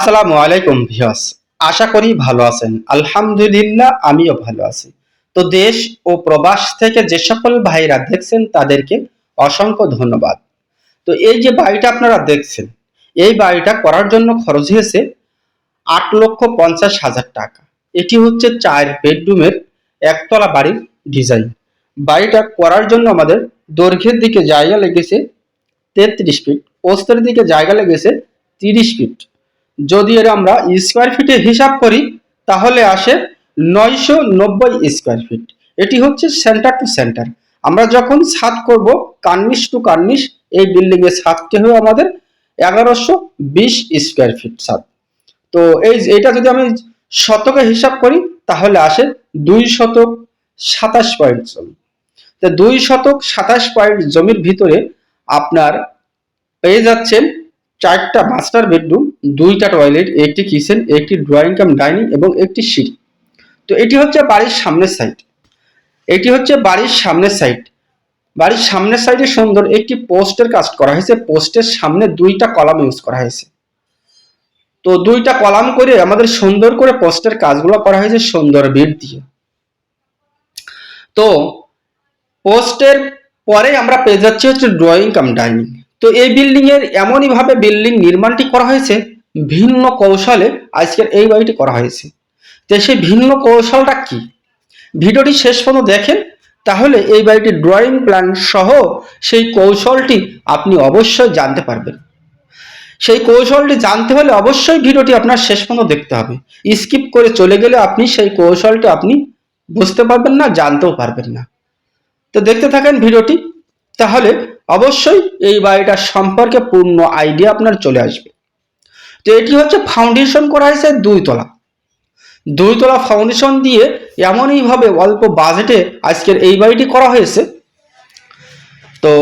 আসসালামু আলাইকুম ভিউয়ার্স। আশা করি ভালো আছেন। আলহামদুলিল্লাহ, আমিও ভালো আছি। তো দেশ ও প্রবাস থেকে যে সকল ভাইরা দেখছেন, তাদেরকে অসংখ্য ধন্যবাদ। তো এই যে বাড়িটা আপনারা দেখছেন, এই বাড়িটা করার জন্য খরচ হয়েছে আট লক্ষ পঞ্চাশ হাজার টাকা। এটি হচ্ছে চার বেডরুমের একতলা বাড়ির ডিজাইন। বাড়িটা করার জন্য আমাদের দৈর্ঘ্যের দিকে জায়গা লেগেছে তেত্রিশ ফিট প্রস্থের দিকে জায়গা লেগেছে তিরিশ ফিট। যদি এর আমরা স্কোয়ার ফিটে হিসাব করি, তাহলে আসে নয়শো নব্বই স্কোয়ার ফিট এটি হচ্ছে সেন্টার টু সেন্টার আমরা যখন ছাদ করব কার্নিশ টু কার্নিশ এই বিল্ডিং এর ছাদটি হয়ে আমাদের এগারোশো বিশ স্কোয়ার ফিট ছাদ। তো এই এটা যদি আমি শতকে হিসাব করি, তাহলে আসে দুই শতক সাতাশ পয়েন্ট জমি। তো দুই শতক সাতাশ পয়েন্ট জমির ভিতরে আপনার পেয়ে যাচ্ছেন চারটা মাস্টার বেডরুম দুইটা টয়লেট একটি কিচেন একটি ড্রয়িং কাম ডাইনিং এবং একটি সিঁড়ি। তো এটি হচ্ছে বাড়ির সামনের সাইড এটি হচ্ছে বাড়ির সামনের সাইড বাড়ির সামনের সাইডে সুন্দর একটি পোস্টের কাজ করা হয়েছে। পোস্টের সামনে দুইটা কলাম ইউজ করা হয়েছে। তো দুইটা কলাম করে আমাদের সুন্দর করে পোস্টের কাজগুলো করা হয়েছে সুন্দর বিট দিয়ে। তো পোস্টের পরে আমরা পেয়ে যাচ্ছি হচ্ছে ড্রয়িং কাম ডাইনিং তো এই বিল্ডিং এর এমনই ভাবে বিল্ডিং নির্মাণটি করা হয়েছে, ভিন্ন কৌশলে আজকের এই বাড়িটি করা হয়েছে। তো সেই ভিন্ন কৌশলটা কি? ভিডিওটি শেষ পর্যন্ত দেখেন, তাহলে এই বাড়িটির ড্রয়িং প্ল্যান সহ সেই কৌশলটি আপনি অবশ্যই জানতে পারবেন। সেই কৌশলটি জানতে হলে অবশ্যই ভিডিওটি আপনার শেষ পর্যন্ত দেখতে হবে। স্কিপ করে চলে গেলে আপনি সেই কৌশলটি আপনি বুঝতে পারবেন না, জানতেও পারবেন না। তো দেখতে থাকেন ভিডিওটি, তাহলে অবশ্যই এই বাড়িটার সম্পর্কে পূর্ণ আইডিয়া আপনার চলে আসবে। তো এটি হচ্ছে ফাউন্ডেশন করা হয়েছে দুই তলা দুই তলা ফাউন্ডেশন দিয়ে এমনই ভাবে অল্প বাজেটে আজকের এই বাড়িটি করা হয়েছে। তো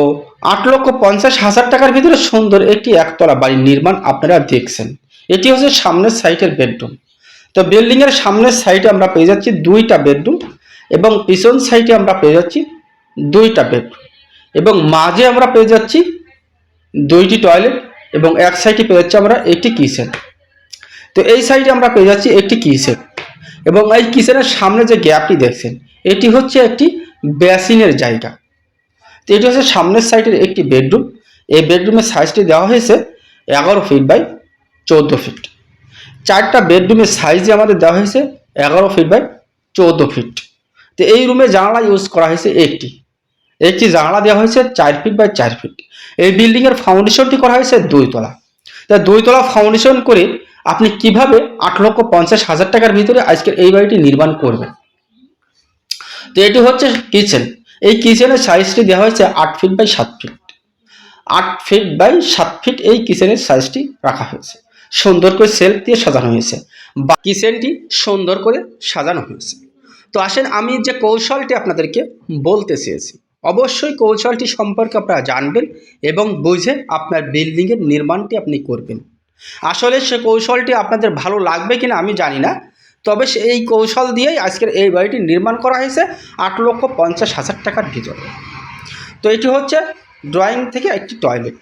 আট লক্ষ পঞ্চাশ হাজার টাকার ভিতরে সুন্দর একটি একতলা বাড়ির নির্মাণ আপনারা দেখছেন। এটি হচ্ছে সামনের সাইটের বেডরুম তো বিল্ডিং এর সামনের সাইডে আমরা পেয়ে যাচ্ছি দুইটা বেডরুম এবং পিছন সাইডে আমরা পেয়ে যাচ্ছি দুইটা বেডরুম এবং মাঝে আমরা পেয়ে যাচ্ছি দুইটি টয়লেট এবং এক সাইডে পেয়ে যাচ্ছি আমরা একটি কিচেন তো এই সাইডে আমরা পেয়ে যাচ্ছি একটি কিচেন এবং এই কিচেনের সামনে যে গ্যাপটি দেখছেন, এটি হচ্ছে একটি বেসিনের জায়গা। তো এটি হচ্ছে সামনের সাইডের একটি বেডরুম এই বেডরুমের সাইজটি দেওয়া হয়েছে এগারো ফিট বাই চৌদ্দো ফিট চারটা বেডরুমের সাইজে আমাদের দেওয়া হয়েছে এগারো ফিট বাই চৌদ্দো ফিট তো এই রুমে জানালা ইউজ করা হয়েছে একটি। একটি জানালা দেওয়া হয়েছে চার ফিট বাই চার ফিট এই বিল্ডিং এর ফাউন্ডেশনটি করা হয়েছে দুই তলা। তা দুই তলা ফাউন্ডেশন করে আপনি কীভাবে আট লক্ষ পঞ্চাশ হাজার টাকার ভিতরে আজকের এই বাড়িটি নির্মাণ করবেন? তো এটি হচ্ছে কিচেন এই কিচেনের সাইজটি দেওয়া হয়েছে আট ফিট বাই সাত ফিট আট ফিট বাই সাত ফিট এই কিচেনের সাইজটি রাখা হয়েছে। সুন্দর করে সেলফ দিয়ে সাজানো হয়েছে। বা কিচেনটি সুন্দর করে সাজানো হয়েছে। তো আসেন আমি যে কৌশলটি আপনাদেরকে বলতে চেয়েছি অবশ্যই কৌশলটি সম্পর্কে আপনারা জানবেন এবং বুঝে আপনার বিল্ডিংয়ের নির্মাণটি আপনি করবেন। আসলে সে কৌশলটি আপনাদের ভালো লাগবে কিনা আমি জানি না, তবে সে এই কৌশল দিয়েই আজকের এই বাড়িটি নির্মাণ করা হয়েছে আট লক্ষ পঞ্চাশ হাজার টাকার ভিতরে। তো এটি হচ্ছে ড্রয়িং থেকে একটি টয়লেট।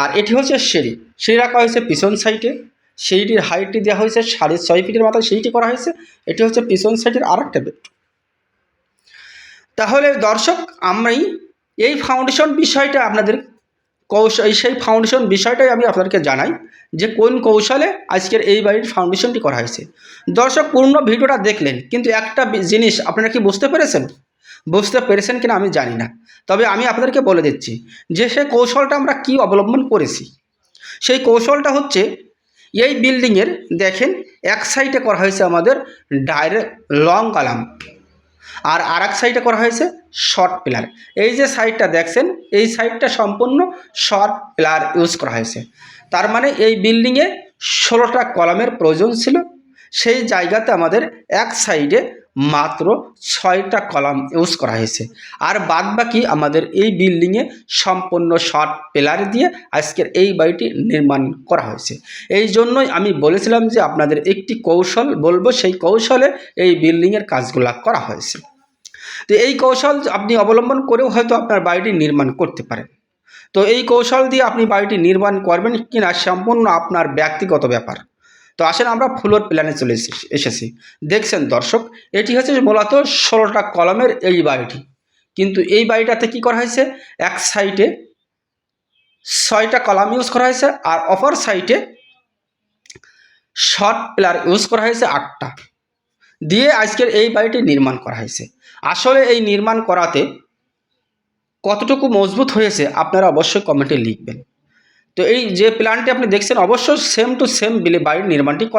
আর এটি হচ্ছে সিঁড়ি। সিঁড়ি রাখা হয়েছে পিছন সাইডে। সেইটির হাইটটি দেওয়া হয়েছে সাড়ে ছয় ফিটের মাথায় সেইটি করা হয়েছে। এটি হচ্ছে পিছন সাইডের আর একটা বেড। তাহলে দর্শক আমি এই ফাউন্ডেশন বিষয়টা আপনাদের কৌশল সেই ফাউন্ডেশন বিষয়টাই আমি আপনাদেরকে জানাই যে কোন কৌশলে আজকের এই বাড়ির ফাউন্ডেশনটি করা হয়েছে। দর্শক পূর্ণ ভিডিওটা দেখলেন, কিন্তু একটা জিনিস আপনারা কি বুঝতে পেরেছেন? বুঝতে পেরেছেন কিনা আমি জানি না। তবে আমি আপনাদেরকে বলে দিচ্ছি যে সেই কৌশলটা আমরা কি অবলম্বন করেছি? সেই কৌশলটা হচ্ছে, এই বিল্ডিংয়ের দেখেন, এক সাইডে করা হয়েছে আমাদের ডাইরেক্ট লং কালাম আর আর এক সাইডে করা হয়েছে শর্ট পিলার এই যে সাইডটা দেখছেন, এই সাইডটা সম্পূর্ণ শর্ট পিলার ইউজ করা হয়েছে। তার মানে এই বিল্ডিংয়ে ষোলোটা কলামের প্রয়োজন ছিল। সেই জায়গাতে আমাদের এক সাইডে মাত্র ছয়টা কলাম ইউজ করা হয়েছে। আর বাদ বাকি আমাদের এই বিল্ডিংয়ে সম্পূর্ণ শর্ট পিলার দিয়ে আজকের এই বাড়িটি নির্মাণ করা হয়েছে। এই জন্যই আমি বলেছিলাম যে আপনাদের একটি কৌশল বলব, সেই কৌশলে এই বিল্ডিংয়ের কাজগুলো করা হয়েছে। তো এই কৌশল আপনি অবলম্বন করেও হয়তো আপনার বাড়িটি নির্মাণ করতে পারেন। তো এই কৌশল দিয়ে আপনি বাড়িটি নির্মাণ করবেন কিনা, সম্পূর্ণ আপনার ব্যক্তিগত ব্যাপার। তো আসেন আমরা ফ্লোর প্ল্যানে চলে এসে- এসেছি। দেখছেন দর্শক, এটি হচ্ছে মূলত ষোলোটা কলমের এই বাড়িটি। কিন্তু এই বাড়িটাতে কি করা হয়েছে? এক সাইডে ছয়টা কলাম ইউজ করা হয়েছে আর অপর সাইডে শর্ট পিলার ইউজ করা হয়েছে আটটা। দিয়ে আজকের এই বাড়িটি নির্মাণ করা হয়েছে। আসলে এই নির্মাণ করাতে কতটুকু মজবুত হয়েছে আপনারা অবশ্যই কমেন্টে লিখবেন। তো এই যে প্ল্যানটি আপনি দেখছেন অবশ্যই সেম টু সেম বিলে বাড়ির নির্মাণটি করা